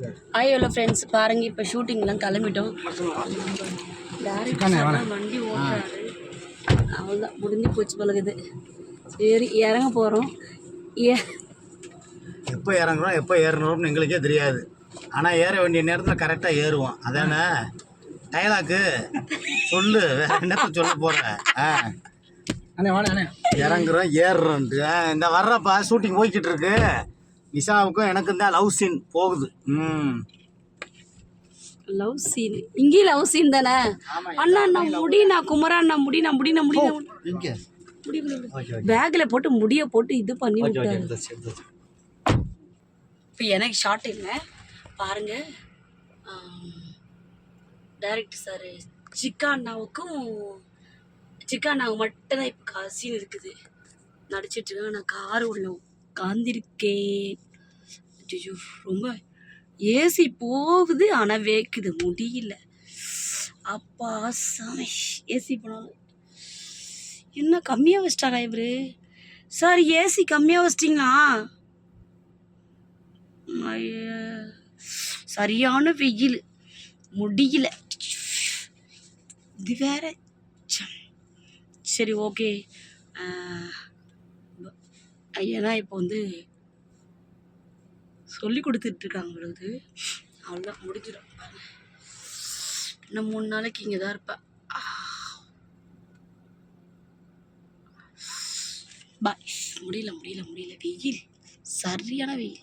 Hi hello friends பாருங்க இப்போ ஷூட்டிங்லாம் கிளம்பிட்டோம். டேரக்டர் வண்டி ஓட்டுறாரு. அவ்வளோதான் முடிஞ்சு போச்சு பழகுது சரி இறங்க போகிறோம் ஏ எப்போ இறங்குறோம் எப்போ ஏறணும்னு எங்களுக்கே தெரியாது. ஆனால் ஏற வேண்டிய நேரத்தில் கரெக்டாக ஏறுவோம். அதானே? டைலாக்கு. சொல்லு வேற என்னத்த சொல்ல போகிற ஆ. அண்ணே வாடா அண்ணே. இறங்குறோம் ஏறுறோன்ட்டு இந்த வர்றப்பா ஷூட்டிங் போய்கிட்டு இருக்கு. நிஷாவுக்கும் எனக்கும் தான் லவ் சீன் போகுது. ம். லவ் சீன் இங்கேயும் லவ் சீன் தானே? அண்ணா நான் முடி நான் குமரா நான் முடி நான் முடி நான் முடி இங்கே. பேக்கில் போட்டு முடியை போட்டு இது பண்ணி விட்டாரு. இப்போ எனக்கு ஷார்ட் இல்லை. பாருங்க. டைரக்டர் சார் சிக்கா அண்ணாவுக்கும் சிக்கா அண்ணாவுக்கு மட்டும்தான் இப்போ சீன் இருக்குது. நடிச்சிட்டு இருக்காங்க. நான் கார் உள்ள உட்காந்துருக்கேன் ஐயோ ரொம்ப ஏசி போகுது ஆனால் வேக்குது முடியல. அப்பா சாமி ஏசி போனாலும். என்ன கம்மியாக வச்சிட்டாரா இவர்? சார் ஏசி கம்மியாக வச்சிட்டிங்களா? சரியான வெயில். முடியல. இது வேற. சரி ஓகே ஏன்னா இப்போ வந்து சொல்லி கொடுத்துட்டு இருக்காங்க பொழுது அவ்வளோதான் முடிஞ்சிடும். இன்னும் மூணு நாளைக்கு இங்கே தான் இருப்பேன் பாய் முடியல முடியல முடியல. வெயில். சரியான வெயில்.